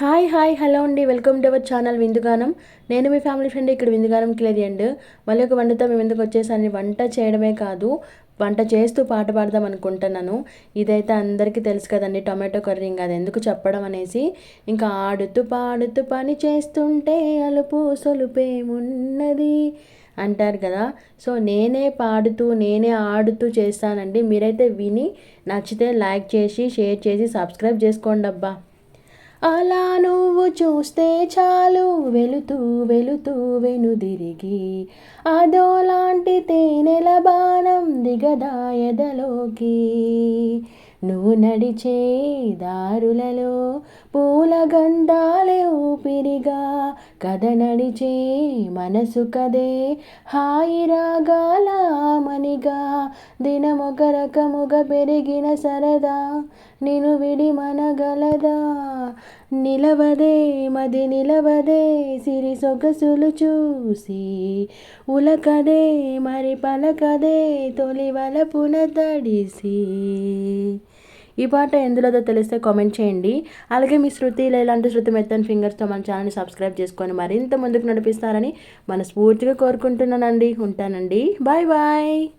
Hi hi hello అండి. Welcome to our channel Vindugaanam. నేను మీ ఫ్యామిలీ ఫ్రెండ్ ఇక్కడ విందుగానం క్లియర్ అండ్ మళ్ళీ ఒక వంటతో మేము ఎందుకు వచ్చేసాను వంట చేయడమే కాదు వంట చేస్తూ పాట పాడదాం అనుకుంటున్నాను. ఇదైతే అందరికీ తెలుసు కదండి టొమాటో కర్రీ ఇంకా అది ఎందుకు చెప్పడం అనేసి. ఇంకా ఆడుతూ పాడుతూ పని చేస్తుంటే అలుపు సొలుపేమున్నది అంటారు కదా. సో నేనే పాడుతూ నేనే ఆడుతూ చేస్తానండి. మీరైతే విని నచ్చితే లైక్ చేసి షేర్ చేసి సబ్స్క్రైబ్ చేసుకోండి అబ్బా అలా నువ్వు చూస్తే చాలు. వెలుతూ వెలుతూ వెనుదిరిగి అదోలాంటి తేనెల బాణం దిగదాయదలోకి. నువ్వు నడిచే దారులలో పూల గంధాలే ఊపిరిగా. కథ నడిచే మనసు కదే. హాయి రాగాల దానిగా దినమొక రకముగా పెరిగిన సరదా నేను విడి మనగలదా నిలవదే మది నిలవదే సిరి సొగసులు చూసి ఉలకదే మరి పలకదే తొలి వలపున తడిసి ఈ పాట ఎందులోదో తెలిస్తే కామెంట్ చేయండి. అలాగే మీ శృతి ఇలాంటి శృతి మెత్తన్ ఫింగర్స్తో మన ఛానల్ని సబ్స్క్రైబ్ చేసుకొని మరింత ముందుకు నడిపిస్తారని మనస్ఫూర్తిగా కోరుకుంటున్నానండి. ఉంటానండి. Bye bye